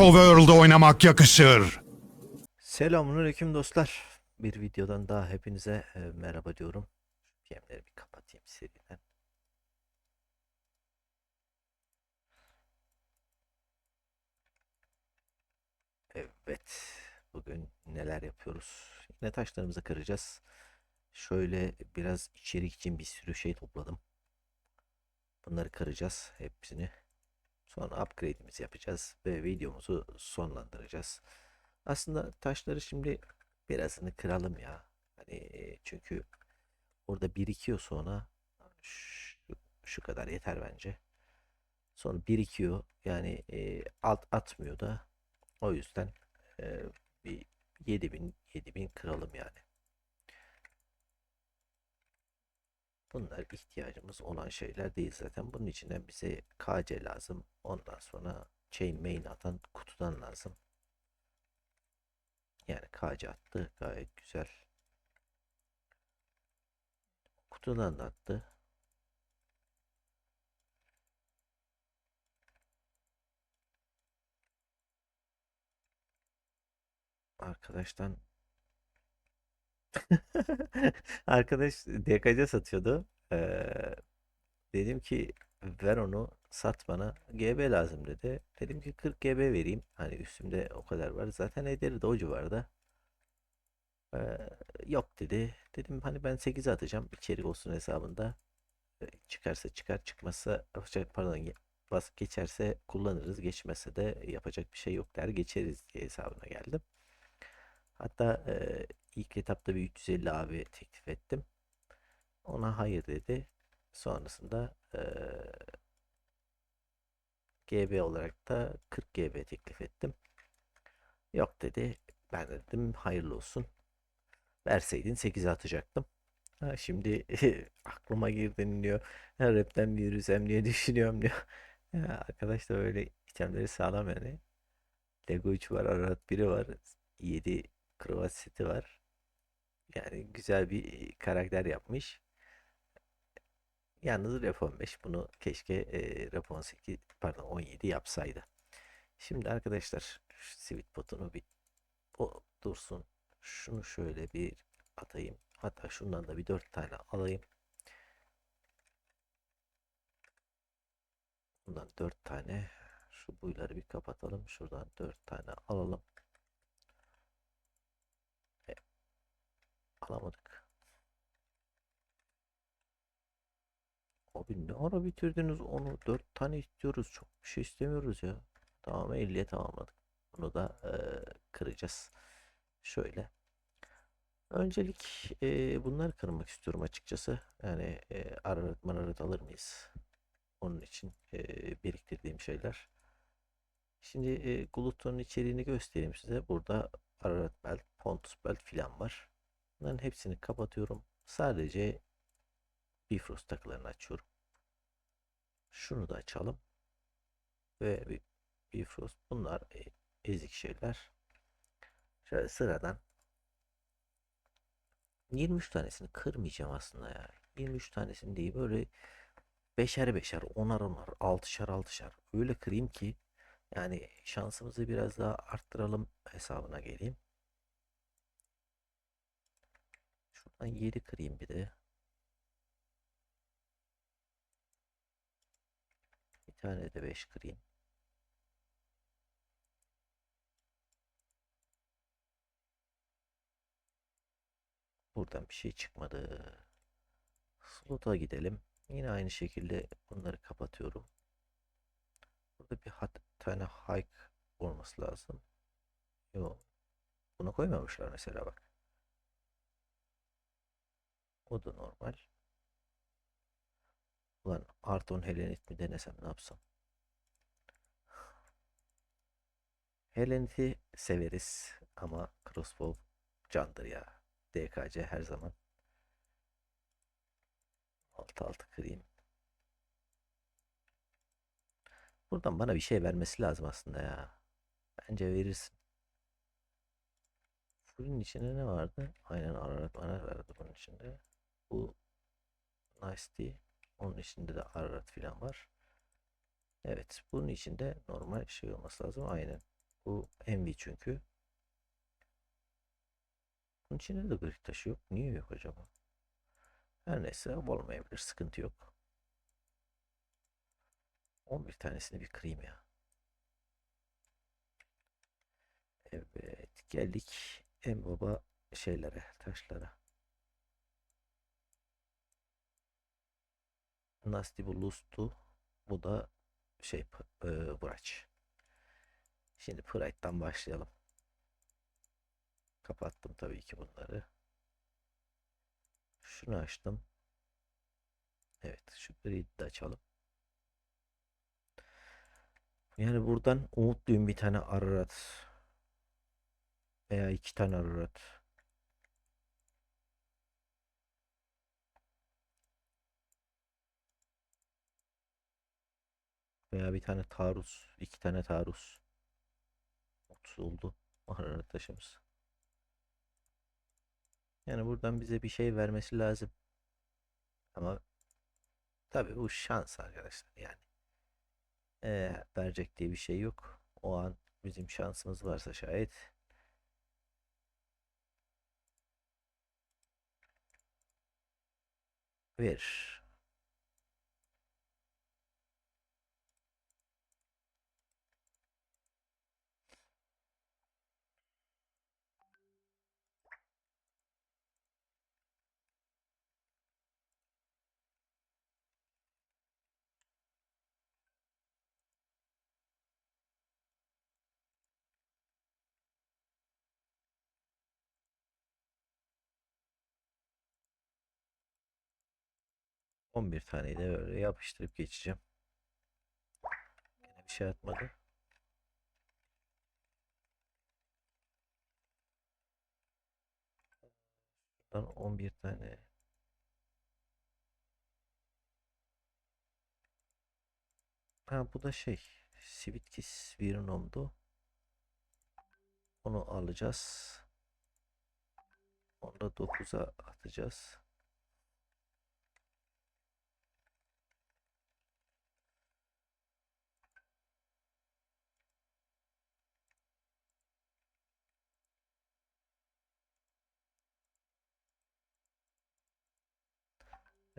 Overworld'da oynamak yakışır. Selamünaleyküm dostlar. Bir videodan daha hepinize e, merhaba diyorum. Yemleri bir kapatayım seriden. Evet. Bugün neler yapıyoruz? Yine taşlarımızı kıracağız. Şöyle biraz içerik için bir sürü şey topladım. Bunları kıracağız hepsini. Sonra upgrade'imizi yapacağız ve videomuzu sonlandıracağız. Aslında taşları şimdi birazını kıralım ya. Hani e, çünkü orada birikiyor sonra şu, şu kadar yeter bence. Sonra birikiyor yani e, alt atmıyor da o yüzden e, bir 7000 7000 kıralım yani. Bunlar ihtiyacımız olan şeyler değil zaten. Bunun içinden bize KC lazım. Ondan sonra chain main atan kutudan lazım. Yani KC attı. Gayet güzel. Kutudan da attı. Arkadaştan Arkadaş DKC satıyordu. Ee, dedim ki ver onu sat bana. GB lazım dedi. Dedim ki 40 GB vereyim. Hani üstümde o kadar var. Zaten ederi de o civarda. Ee, yok dedi. Dedim hani ben 8'e atacağım. içerik olsun hesabında. Ee, çıkarsa çıkar çıkmazsa pardon bas geçerse kullanırız. Geçmezse de yapacak bir şey yok der geçeriz diye hesabına geldim. Hatta e, ilk etapta bir 350 abi teklif ettim. Ona hayır dedi. Sonrasında e, GB olarak da 40 GB teklif ettim. Yok dedi. Ben de dedim hayırlı olsun. Verseydin 8'e atacaktım. Ha, şimdi aklıma girdin diyor. Ha, rapten mi yürüsem diye düşünüyorum diyor. Ya, arkadaş da böyle itemleri sağlam yani. Lego 3 var, Ararat biri var. 7 kravat seti var. Yani güzel bir karakter yapmış. Yalnız Rap 15 bunu keşke e, Rap 18 pardon 17 yapsaydı. Şimdi arkadaşlar sweet potunu bir o dursun. Şunu şöyle bir atayım. Hatta şundan da bir 4 tane alayım. Bundan 4 tane. Şu buyları bir kapatalım. Şuradan 4 tane alalım. Alamadık. Abi ne ara bitirdiniz onu? 4 tane istiyoruz. Çok bir şey istemiyoruz ya. Tamam 50'ye tamamladık. Bunu da e, kıracağız. Şöyle. Öncelik e, bunları kırmak istiyorum açıkçası. Yani e, ararat mararat alır mıyız? Onun için e, biriktirdiğim şeyler. Şimdi e, Glutton'un içeriğini göstereyim size. Burada Ararat Belt, Pontus Belt filan var. Bunların hepsini kapatıyorum. Sadece Bifrost takılarını açıyorum. Şunu da açalım. Ve Bifrost. Bunlar e, ezik şeyler. Şöyle sıradan 23 tanesini kırmayacağım aslında ya. 23 tanesini değil böyle beşer beşer, onar onar, altışar altışar öyle kırayım ki yani şansımızı biraz daha arttıralım hesabına geleyim. Şuradan 7 kırayım bir de. Bir tane de 5 kırayım. Buradan bir şey çıkmadı. Slot'a gidelim. Yine aynı şekilde bunları kapatıyorum. Burada bir hat, tane hike olması lazım. Yok. Buna koymamışlar mesela bak. O da normal. Ulan Arton Helenit mi denesem ne yapsam? Helenit'i severiz ama Crossbow candır ya. DKC her zaman. Alt altı kırayım. Buradan bana bir şey vermesi lazım aslında ya. Bence verirsin. Full'ün içinde ne vardı? Aynen Ararat bana verdi bunun içinde. Bu Tea. Onun içinde de Ararat filan var. Evet. Bunun içinde normal şey olması lazım. Aynen. Bu envy çünkü. Bunun içinde de grid taşı yok. Niye yok acaba? Her neyse olmayabilir. Sıkıntı yok. 11 tanesini bir kırayım ya. Evet geldik en baba şeylere taşlara. Nasty bu da şey e, Braç. Şimdi Pride'dan başlayalım. Kapattım tabii ki bunları. Şunu açtım. Evet şu gri'i de açalım. Yani buradan umutluyum bir tane Ararat veya iki tane Ararat. Veya bir tane taarruz, iki tane taarruz. 30 oldu Ararat taşımız. Yani buradan bize bir şey vermesi lazım. Ama tabii bu şans arkadaşlar yani. Ee, verecek diye bir şey yok. O an bizim şansımız varsa şayet verir. On bir taneyi de böyle yapıştırıp geçeceğim. Yine bir şey atmadı. Şuradan 11 tane. Ha bu da şey. Sivitkis Virnom'du. Onu alacağız. Onu da 9'a atacağız.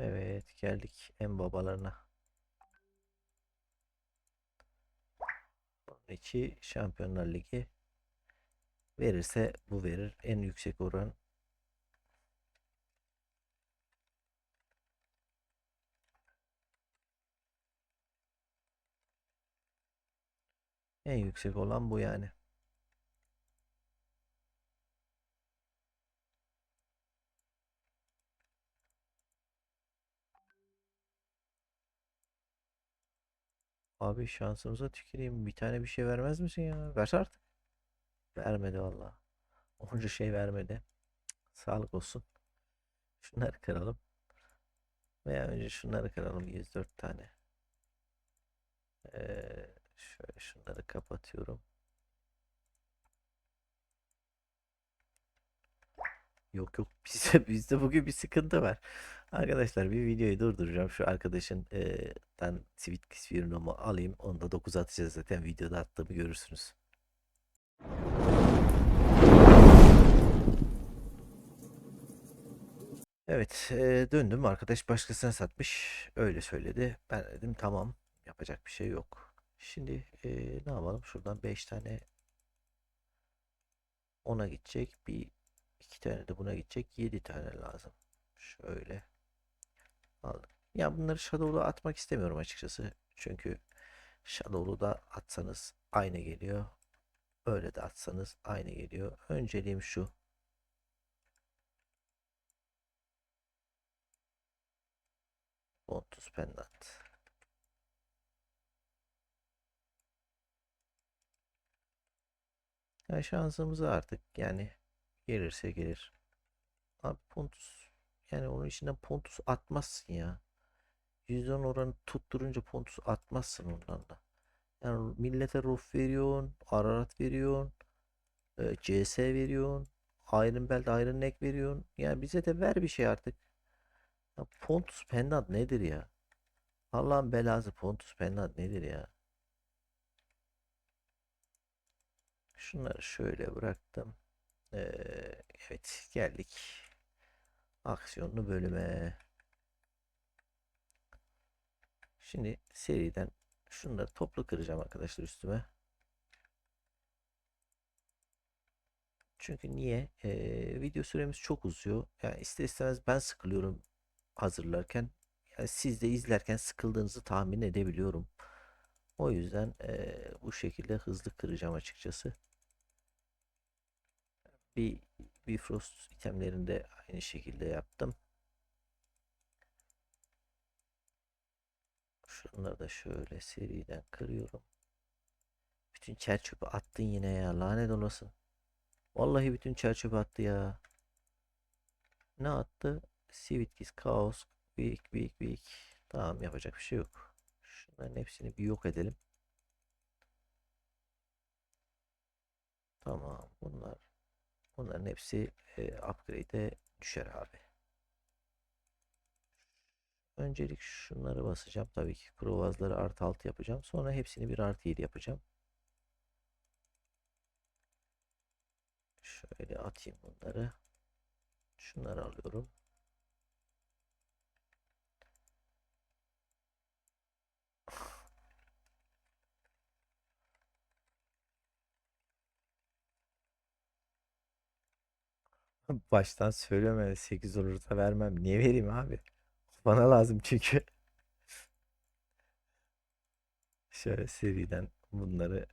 Evet geldik en babalarına. İçi Şampiyonlar Ligi verirse bu verir. En yüksek oran en yüksek olan bu yani. Abi şansımıza tüküreyim. Bir tane bir şey vermez misin ya? Ver artık. Vermedi valla. Onca şey vermedi. Sağlık olsun. Şunları kıralım. Veya önce şunları kıralım. 104 tane. Ee, şöyle şunları kapatıyorum. Yok yok bizde, bizde bugün bir sıkıntı var. Arkadaşlar bir videoyu durduracağım. Şu arkadaşın eee dan Svitkis Virnom'u alayım. Onu da 9'a atacağız zaten videoda attığımı görürsünüz. Evet eee, döndüm. Arkadaş başkasına satmış. Öyle söyledi. Ben dedim tamam. Yapacak bir şey yok. Şimdi eee, ne yapalım? Şuradan 5 tane ona gidecek. Bir iki tane de buna gidecek. 7 tane lazım. Şöyle aldım. Ya bunları Shadow'da atmak istemiyorum açıkçası. Çünkü Shadow'lu da atsanız aynı geliyor. Öyle de atsanız aynı geliyor. Önceliğim şu. Pontus Pendant. Ya şansımızı artık yani gelirse gelir. Abi Pontus yani onun içinden Pontus atmazsın ya. %10 oranı tutturunca Pontus atmazsın ondan da. Yani millete Ruf veriyorsun, Ararat veriyorsun, e, CS veriyorsun, Iron Belt, Iron Neck veriyorsun. Yani bize de ver bir şey artık. Ya Pontus Pendant nedir ya? Allah'ın belası Pontus Pendant nedir ya? Şunları şöyle bıraktım. Ee, evet geldik. Aksiyonlu bölüme. Şimdi seriden şunları toplu kıracağım arkadaşlar üstüme. Çünkü niye? Ee, video süremiz çok uzuyor. Yani ister istemez ben sıkılıyorum hazırlarken. Yani siz de izlerken sıkıldığınızı tahmin edebiliyorum. O yüzden ee, bu şekilde hızlı kıracağım açıkçası. Bir Bifrost itemlerini de aynı şekilde yaptım. Şunları da şöyle seriden kırıyorum. Bütün çer çöpü attın yine ya lanet olasın. Vallahi bütün çer çöpü attı ya. Ne attı? Sivitkiss, Kaos, Büyük, büyük, büyük. Tamam yapacak bir şey yok. Şunların hepsini bir yok edelim. Tamam bunlar. Bunların hepsi e, upgrade'e düşer abi. Öncelik şunları basacağım. Tabii ki provazları artı 6 yapacağım. Sonra hepsini bir artı 7 yapacağım. Şöyle atayım bunları. Şunları alıyorum. Baştan söyleme 8 olursa vermem. Niye vereyim abi? Bana lazım çünkü. Şöyle seriden bunları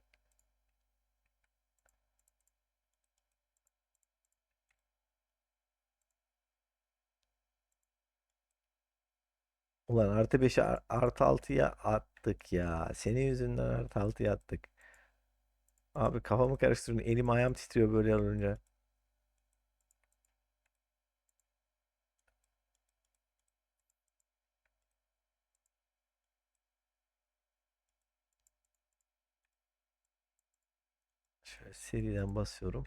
Ulan artı 5'i ar- artı 6'ya attık ya. Senin yüzünden artı 6'ya attık. Abi kafamı karıştırdın. Elim ayağım titriyor böyle olunca. Şöyle seriden basıyorum.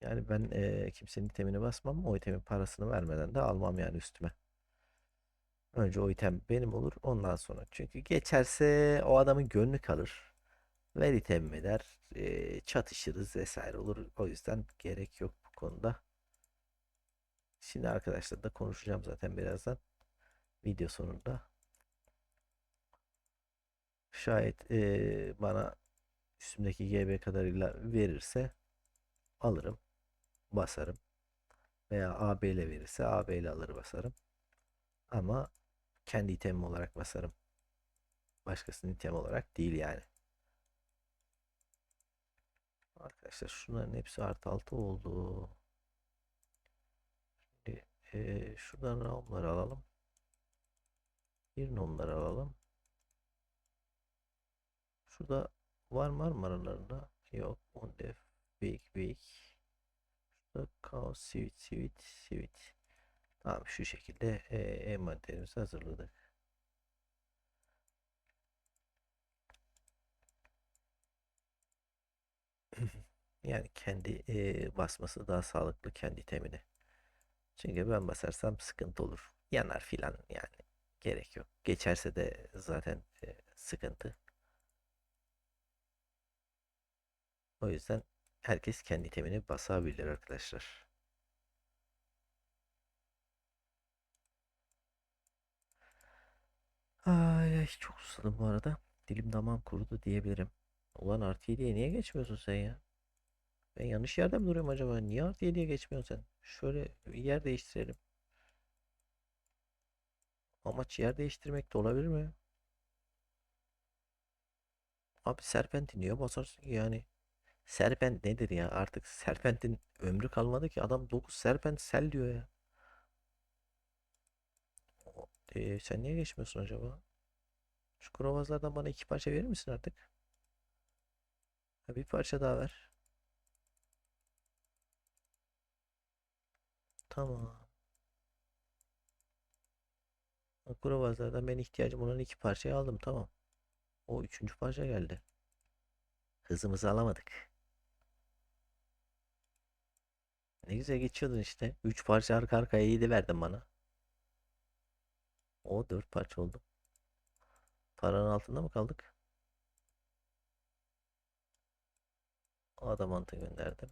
Yani ben eee, kimsenin itemini basmam. O itemin parasını vermeden de almam yani üstüme. Önce o item benim olur. Ondan sonra. Çünkü geçerse o adamın gönlü kalır. Ver itemimi der. eee, çatışırız vesaire olur. O yüzden gerek yok bu konuda. Şimdi arkadaşlar da konuşacağım zaten birazdan. Video sonunda. Şayet eee, bana üstümdeki GB kadarıyla verirse alırım. Basarım. Veya AB ile verirse AB ile alır basarım. Ama kendi itemim olarak basarım. Başkasının item olarak değil yani. Arkadaşlar şunların hepsi artı altı oldu. Şimdi, eee, şuradan roundları alalım. Bir numaraları alalım. Şurada var mı var aralarında? Yok. Undef. Big Big. Şurada Chaos Sivit Sivit Sivit. Tamam şu şekilde e, envanterimizi hazırladık. Yani kendi e, basması daha sağlıklı kendi temini. Çünkü ben basarsam sıkıntı olur. Yanar filan yani. Gerek yok. Geçerse de zaten e, sıkıntı. O yüzden herkes kendi temini basabilir arkadaşlar. Ay, ay çok susadım bu arada. Dilim damağım kurudu diyebilirim. Ulan artı 7'ye niye geçmiyorsun sen ya? Ben yanlış yerde mi duruyorum acaba? Niye artı 7'ye geçmiyorsun sen? Şöyle yer değiştirelim. Amaç yer değiştirmek de olabilir mi? Abi serpentin niye basarsın yani? Serpent nedir ya? Artık serpentin ömrü kalmadı ki. Adam 9 serpent sel diyor ya. O- e, sen niye geçmiyorsun acaba? Şu krovazlardan bana iki parça verir misin artık? Bir parça daha ver. Tamam. Bak Krovazlardan ben ihtiyacım olan iki parçayı aldım. Tamam. O üçüncü parça geldi. Hızımızı alamadık. Ne güzel geçiyordun işte. 3 parça arka arkaya 7 verdin bana. O 4 parça oldu. Paranın altında mı kaldık? Adamantı gönderdim.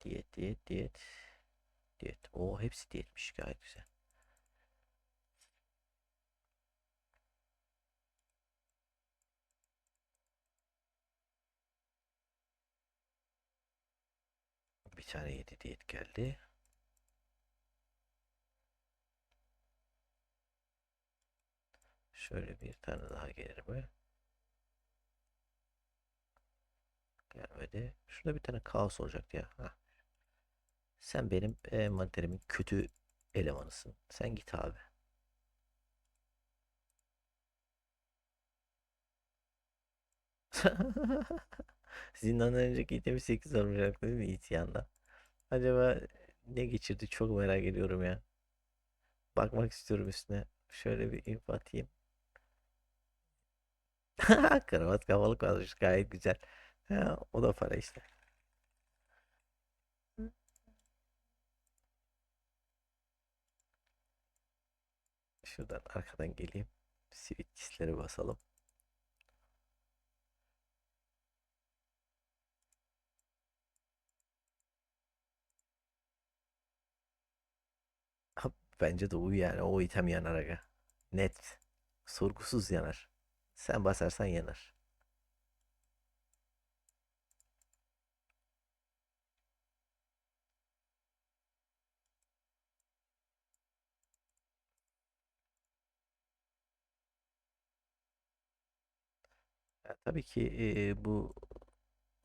Diyet, diyet, diyet. Diyet. O hepsi diyetmiş gayet güzel. Bir tane yedi diyet geldi. Şöyle bir tane daha gelir mi? Gelmedi. Şurada bir tane kaos olacaktı ya. Hah. Sen benim envanterimin kötü elemanısın. Sen git abi. Zindandan önceki itemi 8 olmayacaktı değil mi İtyan'da? Acaba ne geçirdi çok merak ediyorum ya. Bakmak istiyorum üstüne. Şöyle bir info atayım. Kravat kafalık varmış gayet güzel. Ha, o da para işte. Şuradan arkadan geleyim. Sivit basalım. Ha, Bence de uyu yani. O item yanar aga. Net. Sorgusuz yanar. Sen basarsan yanar. Ya, tabii ki e, bu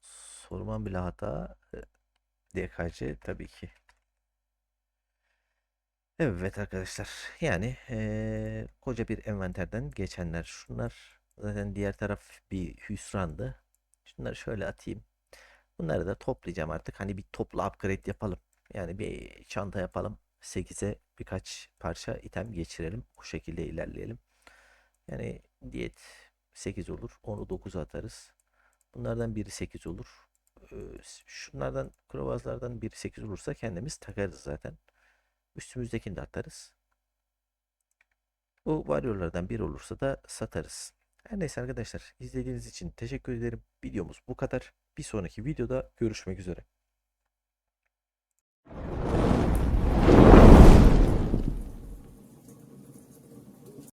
sorman bile hata. E, DKC tabii ki. Evet arkadaşlar. Yani eee, koca bir envanterden geçenler şunlar. Zaten diğer taraf bir hüsrandı. Şunları şöyle atayım. Bunları da toplayacağım artık. Hani bir toplu upgrade yapalım. Yani bir çanta yapalım. 8'e birkaç parça item geçirelim. O şekilde ilerleyelim. Yani diyet 8 olur. Onu 9'a atarız. Bunlardan biri 8 olur. Ee, Şunlardan, krovazlardan biri 8 olursa kendimiz takarız zaten. Üstümüzdekini de atarız. Bu varyorlardan biri olursa da satarız. Her neyse arkadaşlar izlediğiniz için teşekkür ederim. Videomuz bu kadar. Bir sonraki videoda görüşmek üzere.